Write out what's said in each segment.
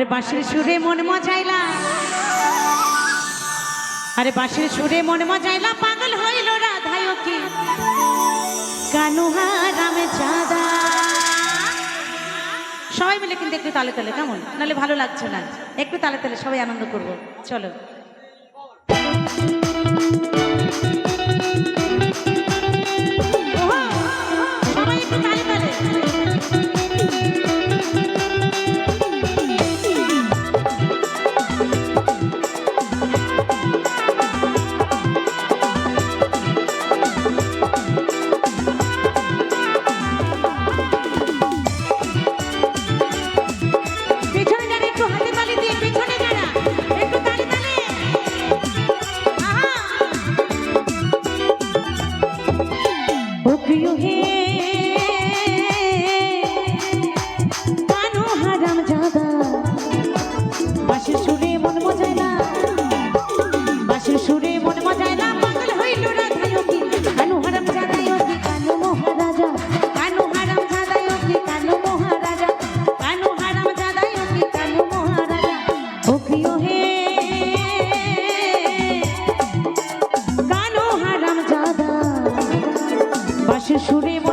আরে বাঁশির সুরে মন মজাইলা। আরে বাঁশির সুরে মন মজাইলা, পাগল হইল রাধায় কি কানুহা রামে চাঁদা। সবাই মিলে কিন্তু একটু তালে তালে, কেমন? নাহলে ভালো লাগছে না। একটু তালে তালে সবাই আনন্দ করব। চলো। you hear? সুরে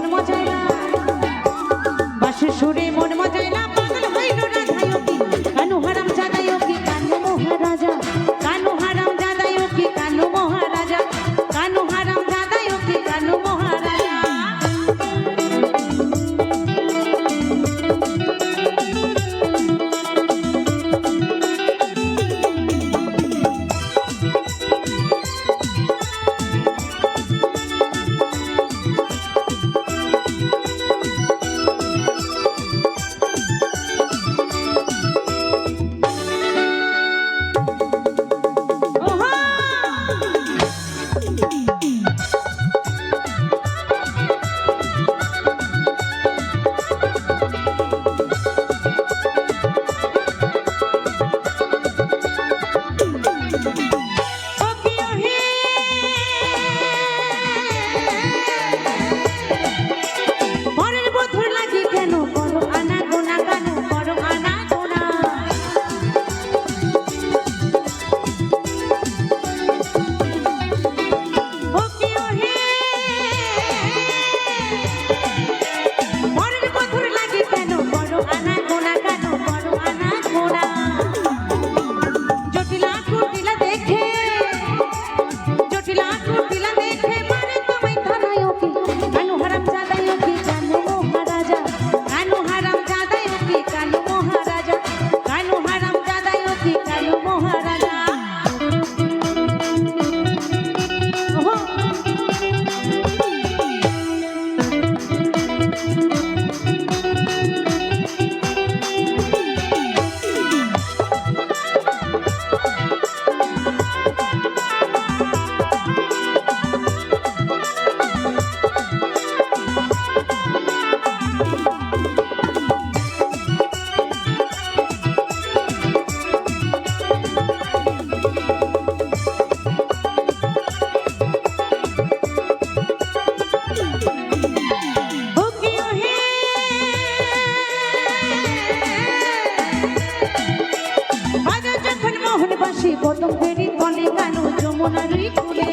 চোখেরই তলে কেন? যমুনারই কুলে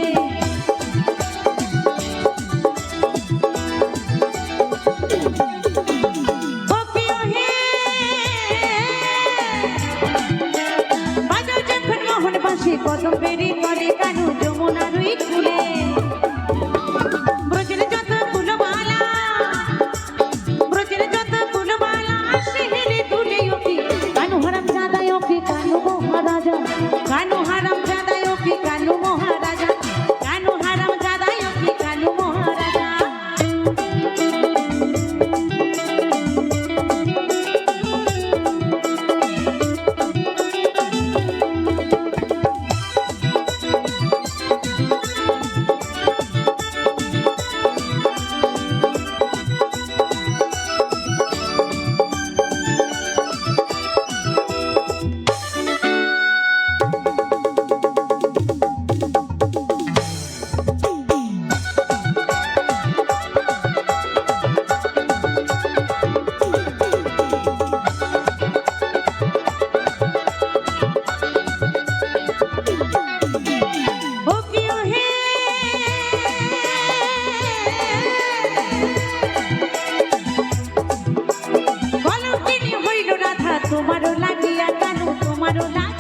কদম বেরি করে কানু? যমুনারই কুলে i want to lie.